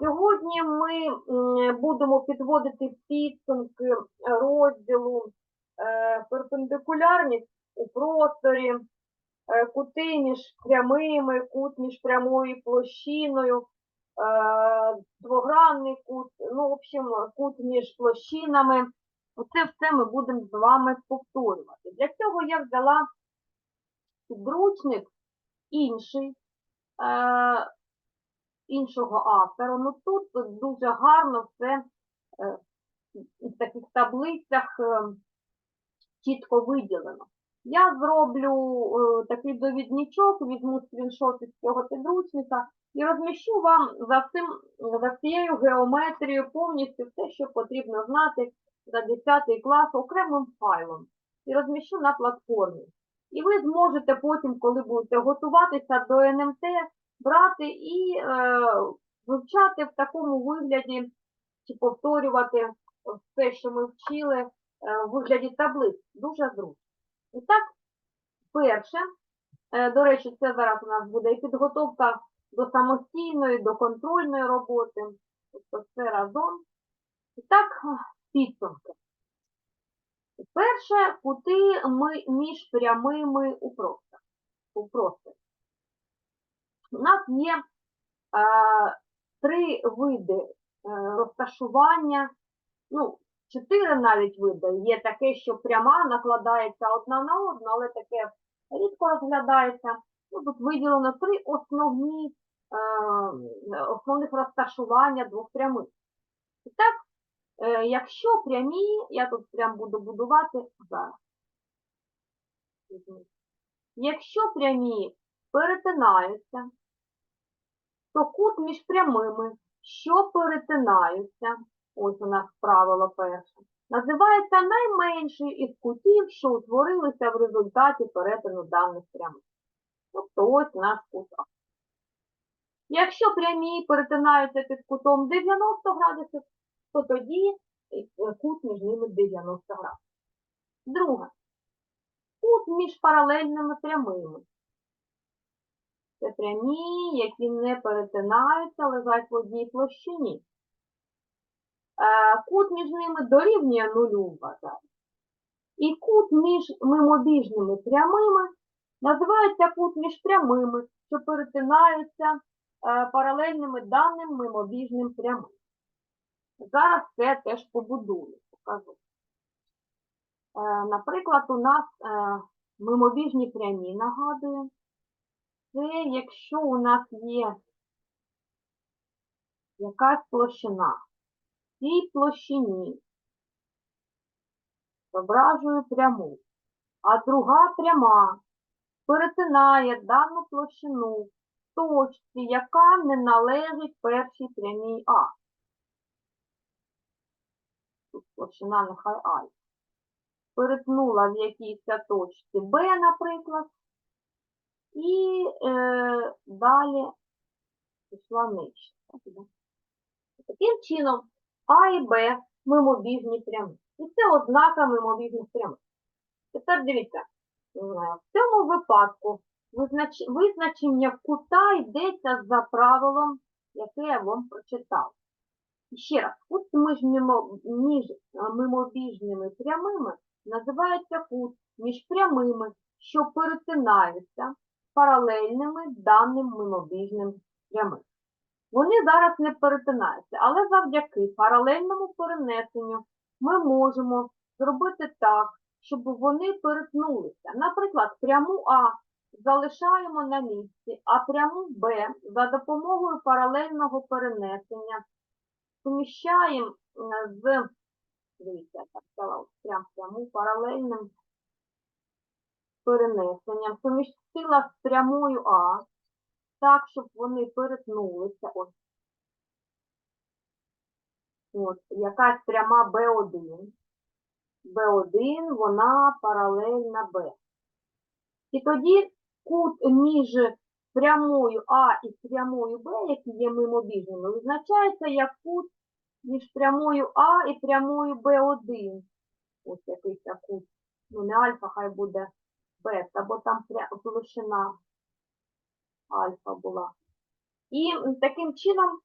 Сьогодні ми будемо підводити підсумки розділу е, перпендикулярність у просторі, е, кути між прямими, кут між прямою площиною, е, двогранний кут, ну, в общем, кут між площинами. Оце все ми будемо з вами повторювати. Для цього я взяла підручник інший, іншого автора. Ну тут дуже гарно все е, в таких таблицях е, чітко виділено. Я зроблю е, такий довідничок, візьму скріншот із цього підручника і розміщу вам за, цим, за цією геометрією повністю все, що потрібно знати за 10 клас окремим файлом. І розміщу на платформі. І ви зможете потім, коли будете готуватися до НМТ, брати і е, вивчати в такому вигляді, чи повторювати все, що ми вчили, е, в вигляді таблиць. Дуже зручно. І так, перше, е, до речі, це зараз у нас буде і підготовка до самостійної, до контрольної роботи. Тобто все разом. І так, підсумки. Перше, кути ми між прямими у просторі. У нас є е, три види е, розташування, ну, чотири навіть види. Є таке, що пряма накладається одна на одну, але таке рідко розглядається. Ну, тут виділено три основні, е, основних розташування двох прямих. І так, е, якщо прямі, я тут прям буду будувати зараз. Якщо прямі перетинаються, то кут між прямими, що перетинаються, ось у нас правило перше, називається найменший із кутів, що утворилися в результаті перетину даних прямих. Тобто ось наш кут. Якщо прямі перетинаються під кутом 90 градусів, то тоді е, кут між ними 90 градусів. Друге. Кут між паралельними прямими. Це прямі, які не перетинаються, лежать в одній площині. Е, Кут між ними дорівнює нулю вважаю. І кут між мимобіжними прямими називається кут між прямими, що перетинаються е, паралельними даним мимобіжним прямим. Зараз це теж побудую, покажу. Е, Наприклад, у нас мимобіжні прямі, нагадую. Це якщо у нас є якась площина. В цій площині зображую пряму, а друга пряма перетинає дану площину в точці, яка не належить першій прямій А. Тут площина нехай А. Перетнула в якійсь точці Б, наприклад, і е, далі пішла нижче. Таким чином, А і Б мимобіжні прямі. І це ознака мимобіжних прямих. Тепер дивіться, е, в цьому випадку визнач... визначення кута йдеться за правилом, яке я вам прочитав. І ще раз, кут між, між е, мимобіжними прямими називається кут між прямими, що перетинаються паралельними даним мимобіжним прямим. Вони зараз не перетинаються, але завдяки паралельному перенесенню ми можемо зробити так, щоб вони перетнулися. Наприклад, пряму А залишаємо на місці, а пряму Б за допомогою паралельного перенесення суміщаємо е, з, дивіться, так прям пряму паралельним перенесенням, сумістила з прямою А, так, щоб вони перетнулися. Ось. От, якась пряма B1. B1, вона паралельна Б. І тоді кут між прямою А і прямою Б, які є мимобіжними, визначається як кут між прямою А і прямою Б1. Ось якийсь кут. Ну, не альфа, хай буде бета, бо там площина альфа була. І таким чином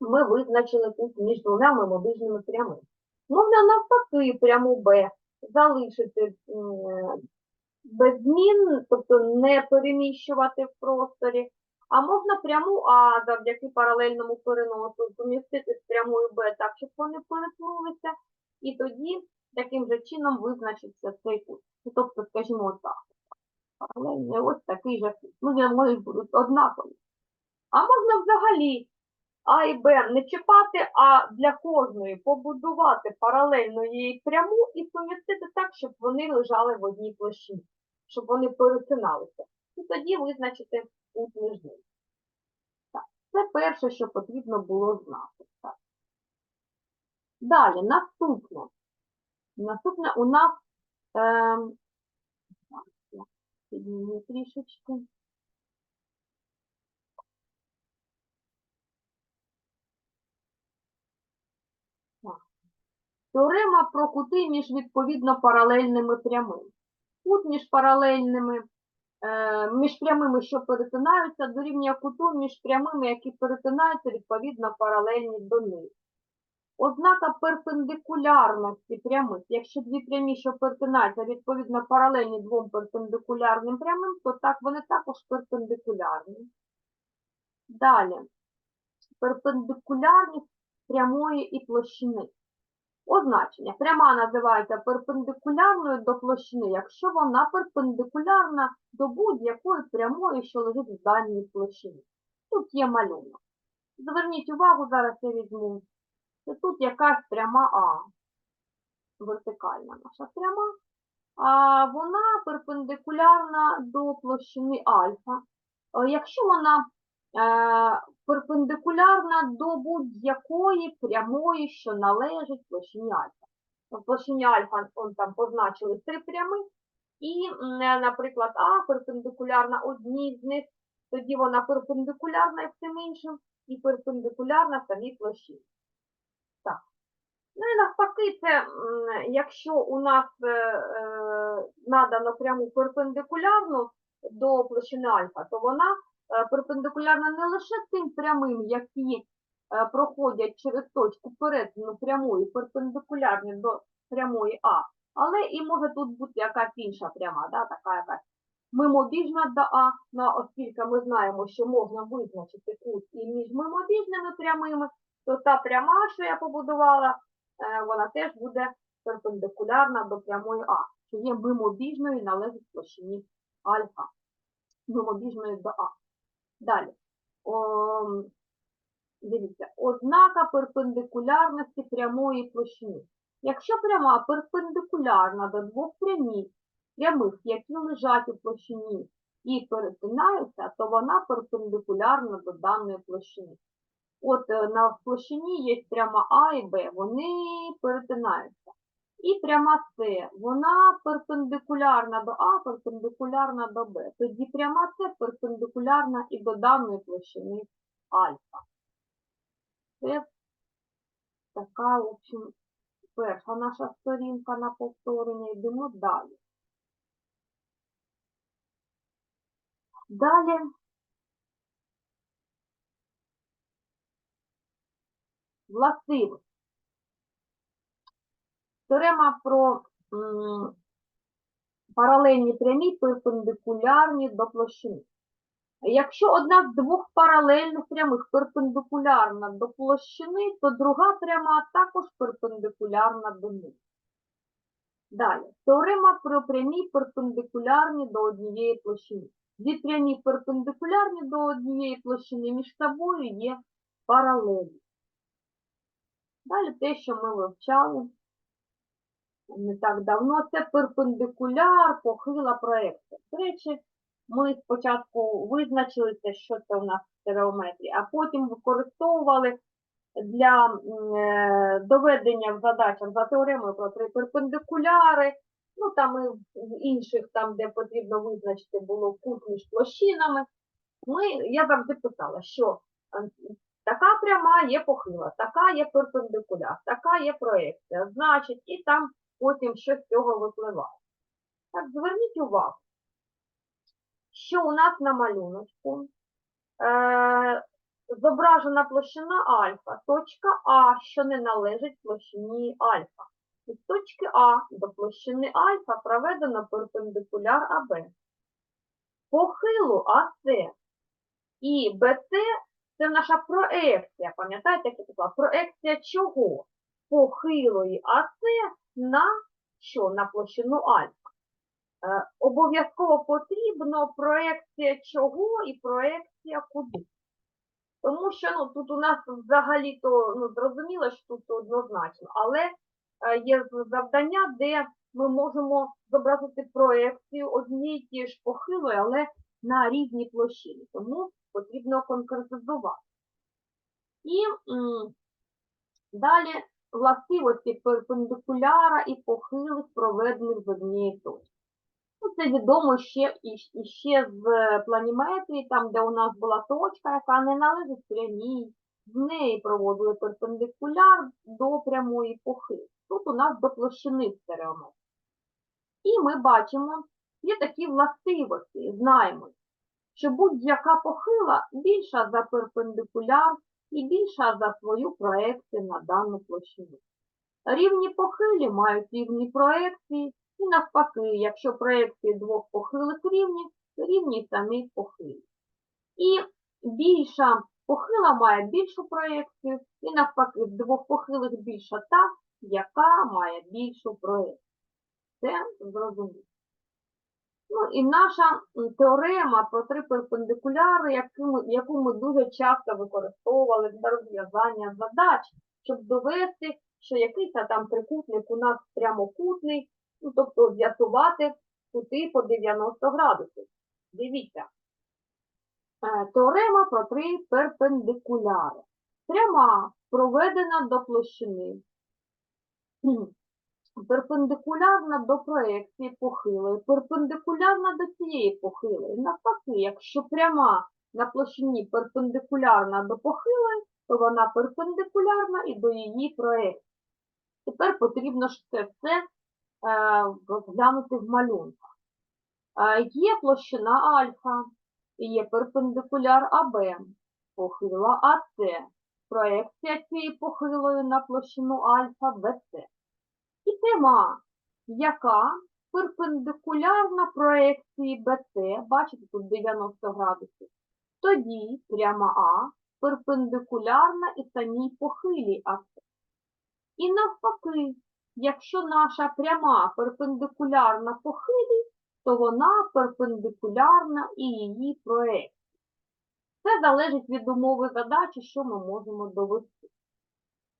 ми визначили кут між двома мимобіжними прямими. Можна навпаки пряму Б залишити без змін, тобто не переміщувати в просторі, а можна пряму А завдяки паралельному переносу помістити з прямою Б так, щоб вони перетнулися, і тоді таким же чином визначиться цей кут. Ну, Тобто, скажімо так, паралельний ось такий же кут. Ну, вони будуть однакові. А можна взагалі А і Б не чіпати, а для кожної побудувати паралельно їй пряму і сумістити так, щоб вони лежали в одній площині, щоб вони перетиналися. І тоді визначити кут між ними. Це перше, що потрібно було знати. Так. Далі, наступне. Наступне у нас ем, підніму трішечки. Теорема про кути між відповідно паралельними прямими. Кут між паралельними, е, між прямими, що перетинаються, дорівнює куту між прямими, які перетинаються відповідно паралельні до них. Ознака перпендикулярності прямих. Якщо дві прямі, що перетинаються, відповідно паралельні двом перпендикулярним прямим, то так вони також перпендикулярні. Далі. Перпендикулярність прямої і площини. Означення. Пряма називається перпендикулярною до площини, якщо вона перпендикулярна до будь-якої прямої, що лежить в даній площині. Тут є малюнок. Зверніть увагу, зараз я візьму. Це тут якась пряма А. Вертикальна наша пряма. А вона перпендикулярна до площини альфа. Е, Якщо вона е, перпендикулярна до будь-якої прямої, що належить площині альфа. В площині альфа он там позначили три прями, і, е, наприклад, А перпендикулярна одній з них, тоді вона перпендикулярна і всім іншим, і перпендикулярна самій площині. Так. Ну і навпаки, це якщо у нас е, е, надано пряму перпендикулярну до площини альфа, то вона е, перпендикулярна не лише тим прямим, які проходять через точку перетину прямої, перпендикулярні до прямої А, але і може тут бути якась інша пряма, да, така якась мимобіжна до А, ну, оскільки ми знаємо, що можна визначити кут і між мимобіжними прямими, то та пряма, що я побудувала, е, вона теж буде перпендикулярна до прямої А, що є мимобіжною належить площині альфа. Мимобіжною до А. Далі. О, дивіться, ознака перпендикулярності прямої площини. Якщо пряма перпендикулярна до двох прямів, прямих, які лежать у площині і перетинаються, то вона перпендикулярна до даної площини. От е, на площині є пряма А і Б, вони перетинаються. І пряма С, вона перпендикулярна до А, перпендикулярна до Б. Тоді пряма С перпендикулярна і до даної площини альфа. Це така, в общем, перша наша сторінка на повторення. Йдемо далі. Далі властивості. Теорема про паралельні прямі перпендикулярні до площини. Якщо одна з двох паралельних прямих перпендикулярна до площини, то друга пряма також перпендикулярна до них. Далі. Теорема про прямі перпендикулярні до однієї площини. Дві прямі перпендикулярні до однієї площини між собою є паралельні. Далі те, що ми вивчали не так давно, це перпендикуляр, похила проекція. До речі, ми спочатку визначилися, що це у нас стереометрія, а потім використовували для е, доведення в задачах за теоремою про три перпендикуляри, ну там і в інших, там, де потрібно визначити було кут між площинами. Ми, я завжди писала, що е, така пряма є похила, така є перпендикуляр, така є проекція, значить, і там потім що з цього випливає. Так, зверніть увагу, що у нас на малюночку. Е, зображена площина альфа, точка А, що не належить площині альфа. Від точки А до площини альфа проведено перпендикуляр АБ. Похилу АС і БЦ це наша проекція. Пам'ятаєте, як я казала? Проекція чого? Похилої АС на що? На площину альфа. Е, обов'язково потрібно проекція чого і проекція куди. Тому що ну, тут у нас взагалі-то ну, зрозуміло, що тут однозначно, але е, є завдання, де ми можемо зобразити проекцію однієї ті ж похилої, але на різні площини. Тому потрібно конкретизувати. І далі властивості перпендикуляра і похилих проведених з однієї точки. Ну, це відомо ще ще з планіметрії, там, де у нас була точка, яка не належить прямій, з неї проводили перпендикуляр до прямої похили. Тут у нас до площини стереометрії. І ми бачимо, є такі властивості, знаємо, що будь-яка похила більша за перпендикуляр і більша за свою проекцію на дану площину. Рівні похилі мають рівні проекції, і навпаки, якщо проекції двох похилих рівні, то рівні самі похилі. І більша похила має більшу проекцію, і навпаки, з двох похилих більша та, яка має більшу проекцію. Це зрозуміло. Ну і наша теорема про три перпендикуляри, яку ми, дуже часто використовували для розв'язання задач, щоб довести, що якийсь там трикутник у нас прямокутний, ну, тобто з'ясувати кути по 90 градусів. Дивіться, Е, теорема про три перпендикуляри. Пряма проведена до площини. Перпендикулярна до проекції похилої, перпендикулярна до цієї похилої. Навпаки, якщо пряма на площині перпендикулярна до похилої, то вона перпендикулярна і до її проекції. Тепер потрібно ж це все е, розглянути в малюнках. Е, є площина альфа, є перпендикуляр АБ, похила АС, проекція цієї похилої на площину альфа БС. І пряма, яка перпендикулярна проекції БС, бачите, тут 90 градусів, тоді пряма А перпендикулярна і самій похилій АС. І навпаки, якщо наша пряма перпендикулярна похилій, то вона перпендикулярна і її проекції. Це залежить від умови задачі, що ми можемо довести.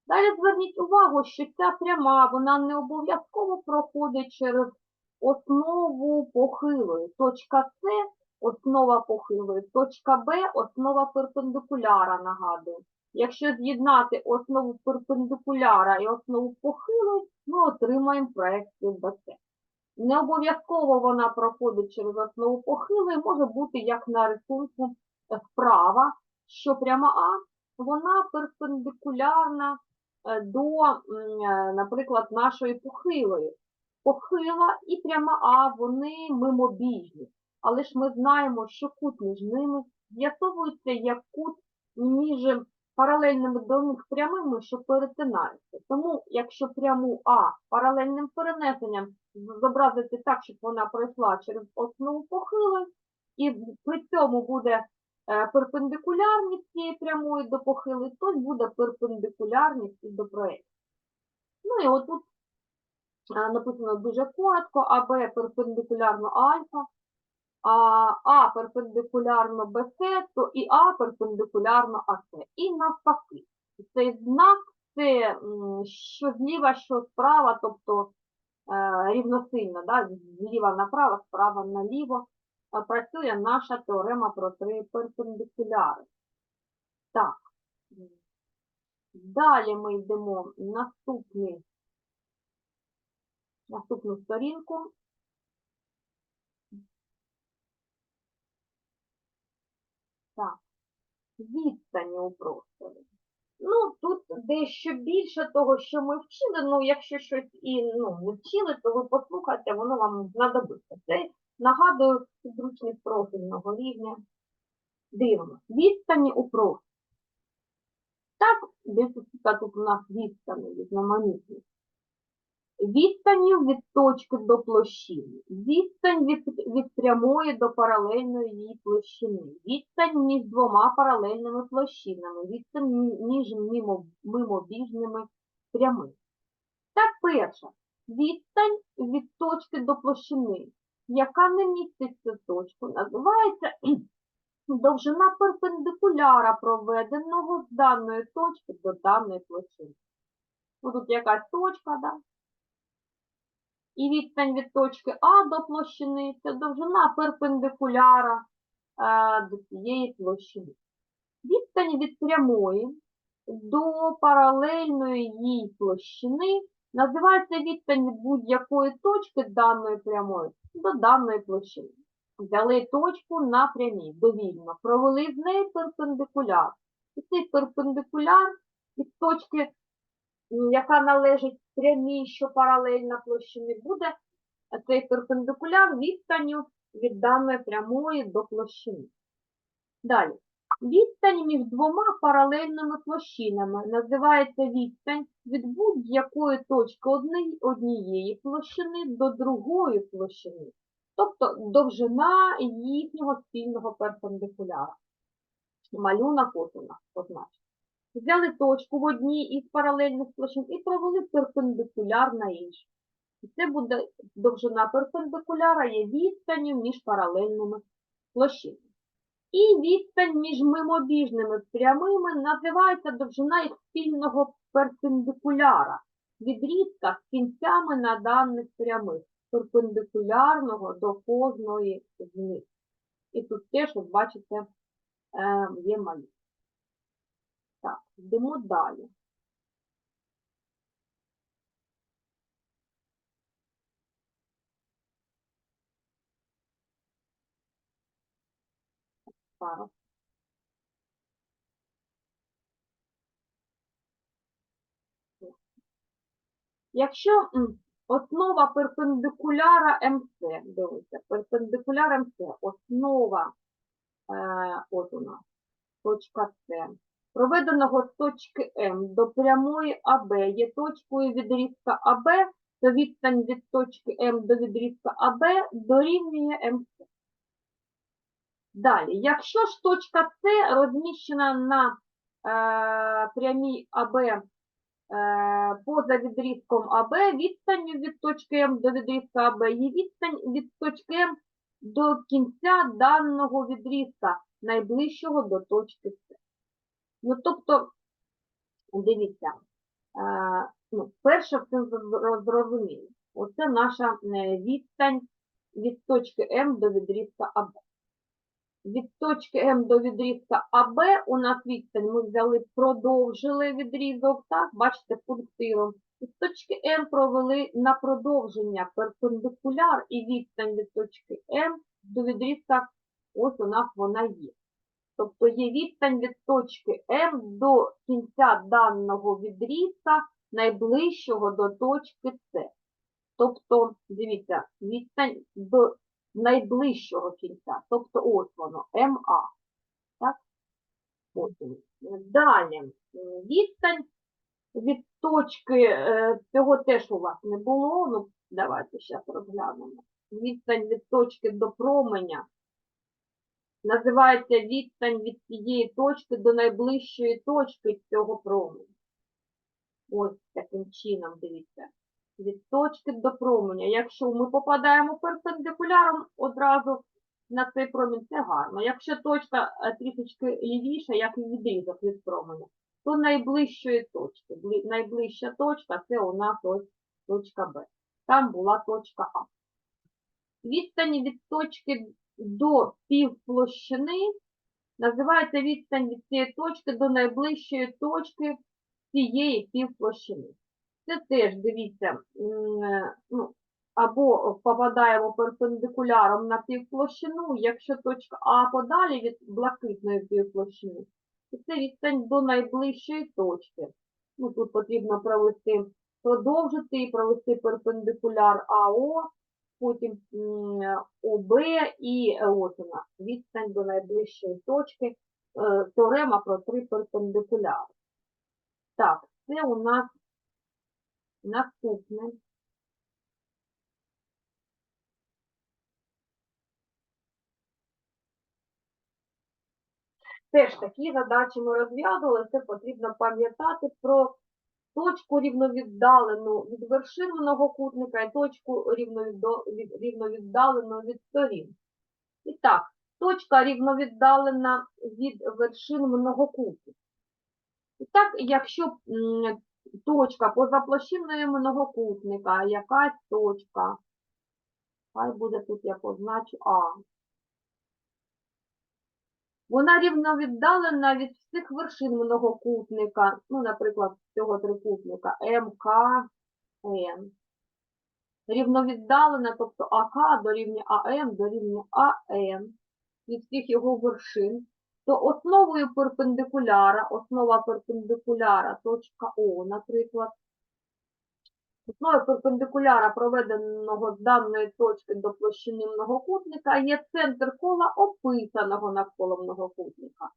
Далі зверніть увагу, що ця пряма, вона не обов'язково проходить через основу похилої. Точка С – основа похилої, точка Б – основа перпендикуляра, нагадую. Якщо з'єднати основу перпендикуляра і основу похилої, ми отримаємо проекцію БЦ. Не обов'язково вона проходить через основу похилої, може бути як на рисунку справа, що пряма А, вона перпендикулярна до, е, наприклад, нашої похилої. Похила і пряма А, вони мимобіжні. Але ж ми знаємо, що кут між ними з'ясовується як кут між паралельними до них прямими, що перетинаються. Тому, якщо пряму А паралельним перенесенням зобразити так, щоб вона пройшла через основу похилої, і при цьому буде е, перпендикулярність цієї прямої до похилої, то буде перпендикулярність і до проєкту. Ну і отут е, написано дуже коротко, АБ перпендикулярно альфа, а, А перпендикулярно БС, то і А перпендикулярно АС. І навпаки. Цей знак це що зліва, що справа, тобто е, рівносильно, да, зліва направо, справа наліво, е, працює наша теорема про три перпендикуляри. Так. Далі ми йдемо наступний, наступну сторінку. Так, відстані у просторі. Ну, тут дещо більше того, що ми вчили, ну, якщо щось і ну, вчили, то ви послухайте, воно вам знадобиться. Це нагадую підручник профільного рівня. Дивимося. Відстані у просторі. Так, дивіться, тут у нас відстані різноманітні. Відстані від точки до площини. Відстань від, від прямої до паралельної її площини. Відстань між двома паралельними площинами. Відстань між мимо, мимобіжними прямими. Так, перша. Відстань від точки до площини, яка не міститься в точку, називається довжина перпендикуляра, проведеного з даної точки до даної площини. Ну, Тут якась точка, да? І відстань від точки А до площини це довжина перпендикуляра е, до цієї площини. Відстань від прямої до паралельної їй площини називається відстань від будь-якої точки даної прямої до даної площини. Взяли точку на прямій, довільно, провели з неї перпендикуляр. І цей перпендикуляр від точки, яка належить прямій, що паралельна площини, буде цей перпендикуляр відстанню від даної прямої до площини. Далі. Відстань між двома паралельними площинами називається відстань від будь-якої точки однієї площини до другої площини, тобто довжина їхнього спільного перпендикуляра. Малюнок от у. Взяли точку в одній із паралельних площин і провели перпендикуляр на іншу. І це буде довжина перпендикуляра є відстанню між паралельними площинами. І відстань між мимобіжними прямими називається довжина їх спільного перпендикуляра, відрізка з кінцями на даних прямих, перпендикулярного до кожної з них. І тут теж, от бачите, е, є малі. Так, йдемо далі. Зараз. Якщо основа перпендикуляра МС, дивіться, перпендикуляр МС, основа, е, от у нас, точка С, проведеного з точки М до прямої АБ є точкою відрізка АБ, то відстань від точки М до відрізка АБ дорівнює МС. Далі, якщо ж точка С розміщена на е, прямій АБ е, поза відрізком АБ, відстанню від точки М до відрізка АБ є відстань від точки М до кінця даного відрізка, найближчого до точки С. Ну, тобто, дивіться, е, ну, перше це зр- зрозуміло. Оце наша е, відстань від точки М до відрізка АБ. Від точки М до відрізка АБ у нас відстань ми взяли, продовжили відрізок, так, бачите, пунктиром. І точки М провели на продовження перпендикуляр і відстань від точки М до відрізка, ось у нас вона є. Тобто є відстань від точки М до кінця даного відрізка, найближчого до точки С. Тобто, дивіться, відстань до найближчого кінця, тобто ось воно, МА. Так? Ось. Далі, відстань від точки, е, цього теж у вас не було, ну давайте зараз розглянемо. Відстань від точки до променя називається відстань від цієї точки до найближчої точки цього променя. Ось таким чином, дивіться. Від точки до променя. Якщо ми попадаємо перпендикуляром одразу на цей промінь, це гарно. Якщо точка е, трішечки лівіша, як і відрізок від променя, то найближчої точки. Найближча точка це у нас ось точка Б. Там була точка А. Відстані від точки до півплощини називається відстань від цієї точки до найближчої точки цієї півплощини. Це теж, дивіться, е, ну, або попадаємо перпендикуляром на півплощину, якщо точка А подалі від блакитної півплощини, то це відстань до найближчої точки. Ну, тут потрібно провести, продовжити і провести перпендикуляр АО, потім ОБ і е, от у відстань до найближчої точки, е, теорема про три перпендикуляри. Так, це у нас наступне. Теж такі задачі ми розв'язували, це потрібно пам'ятати про точку рівновіддалену від вершин многокутника і точку рівновіддалену від сторін. І так, точка рівновіддалена від вершин многокутника. І так, якщо точка поза площиною многокутника, якась точка, хай буде тут я позначу А. Вона рівновіддалена від всіх вершин многокутника, ну, наприклад, цього трикутника. МК, Н. Рівновіддалена, тобто АК дорівнює АМ дорівнює АН від всіх його вершин, то основою перпендикуляра, основа перпендикуляра, точка О, наприклад, основою перпендикуляра, проведеного з даної точки до площини многокутника, є центр кола описаного навколо многокутника.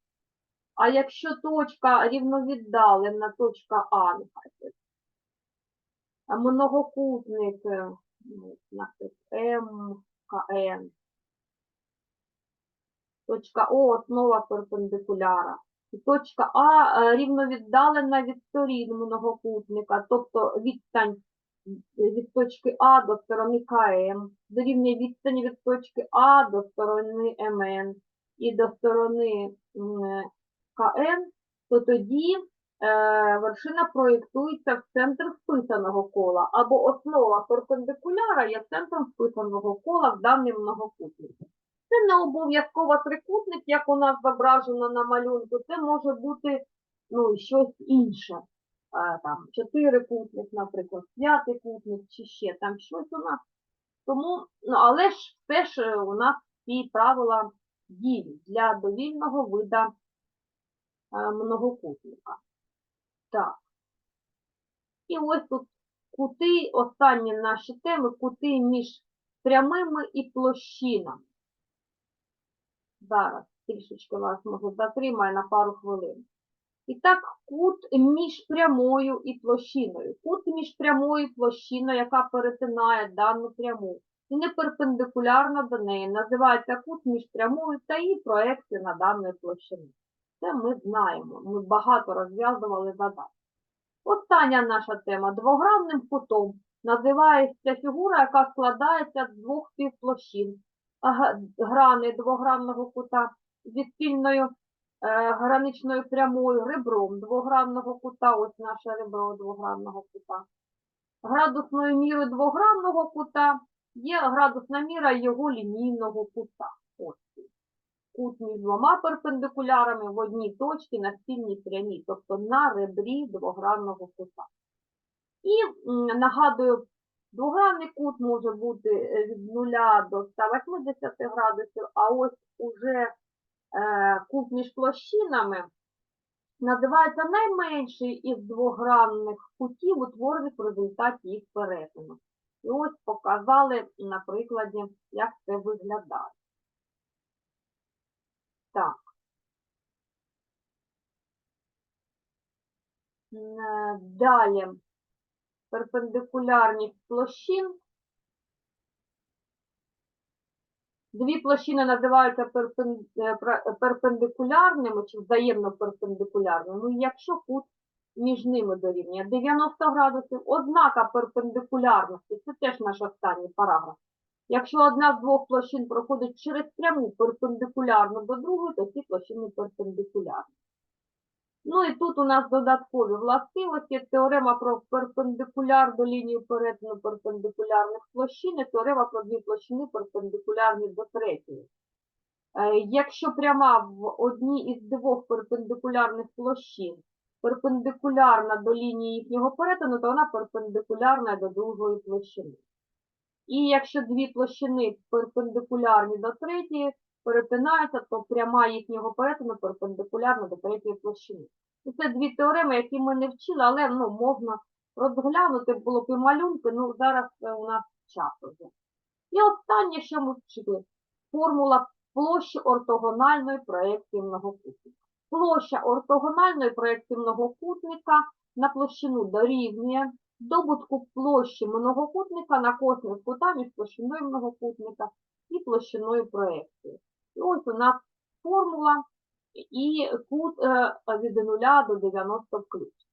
А якщо точка рівновіддалена, точка А, многокутник, ну, наприклад, МКН, точка О основа перпендикуляра. І точка А е, рівновіддалена від сторін многокутника, тобто відстань від точки А до сторони КМ, дорівнює відстані від точки А до сторони МН і до сторони КН, то тоді е, вершина проєктується в центр вписаного кола, або основа перпендикуляра є центром вписаного кола в даний многокутник. Це не обов'язково трикутник, як у нас зображено на малюнку, це може бути ну, щось інше. Е, Там чотирикутник, наприклад, п'ятикутник чи ще там щось у нас. Тому, ну, але ж все е, у нас ці правила діють для довільного вида е, многокутника. Так. І ось тут кути, останні наші теми, кути між прямими і площинами. Зараз трішечки вас може затримаю на пару хвилин. І так, кут між прямою і площиною. Кут між прямою і площиною, яка перетинає дану пряму, і не перпендикулярна до неї, називається кут між прямою та її проекцією на даної площини. Це ми знаємо, ми багато розв'язували задач. Остання наша тема двогранним кутом називається фігура, яка складається з двох півплощин грани двогранного кута зі спільною е, граничною прямою ребром двогранного кута, ось наше ребро двогранного кута. Градусною мірою двогранного кута є градусна міра його лінійного кута. Ось. Кут між двома перпендикулярами в одній точці на спільній прямій, тобто на ребрі двогранного кута. І нагадую, Двогранний кут може бути е, від 0 до 180 градусів, а ось уже е, кут між площинами називається найменший із двогранних кутів, утворених в результаті їх перетину. І ось показали на прикладі, як це виглядає. Так. Е, Далі перпендикулярність площин. Дві площини називаються е, перпендикулярними чи взаємно перпендикулярними, ну, якщо кут між ними дорівнює 90 градусів. Ознака перпендикулярності, це теж наш останній параграф. Якщо одна з двох площин проходить через пряму перпендикулярну до другої, то ці площини перпендикулярні. Ну і тут у нас додаткові властивості. Теорема про перпендикулярну лінію перетину перпендикулярних площин і теорема про дві площини перпендикулярні до третьої. Е, Якщо пряма в одній із двох перпендикулярних площин перпендикулярна до лінії їхнього перетину, то вона перпендикулярна до другої площини. І якщо дві площини перпендикулярні до третьої, перетинаються, то пряма їхнього перетину перпендикулярна до третьої площини. І Це дві теореми, які ми не вчили, але ну, можна розглянути, було б і малюнки, ну зараз е, у нас час вже. І останнє, що ми вчили, формула площі ортогональної проекції многокутника. Площа ортогональної проекції многокутника на площину дорівнює добутку площі многокутника на косинус кута між площиною многокутника і площиною проекції. І ось у нас формула і кут е, від 0 до 90 включно.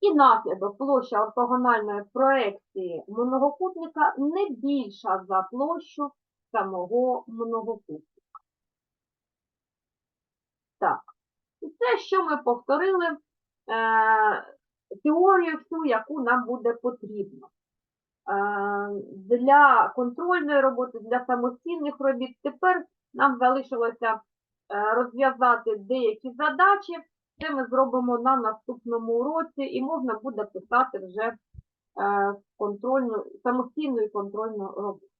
І наслідок площа ортогональної проекції многокутника не більша за площу самого многокутника. Так, і це, що ми повторили е, теорію всю, яку нам буде потрібно. Е, для контрольної роботи, для самостійних робіт. Тепер нам залишилося е, розв'язати деякі задачі. Це ми зробимо на наступному уроці, і можна буде писати вже е, контрольну, самостійну і контрольну роботу.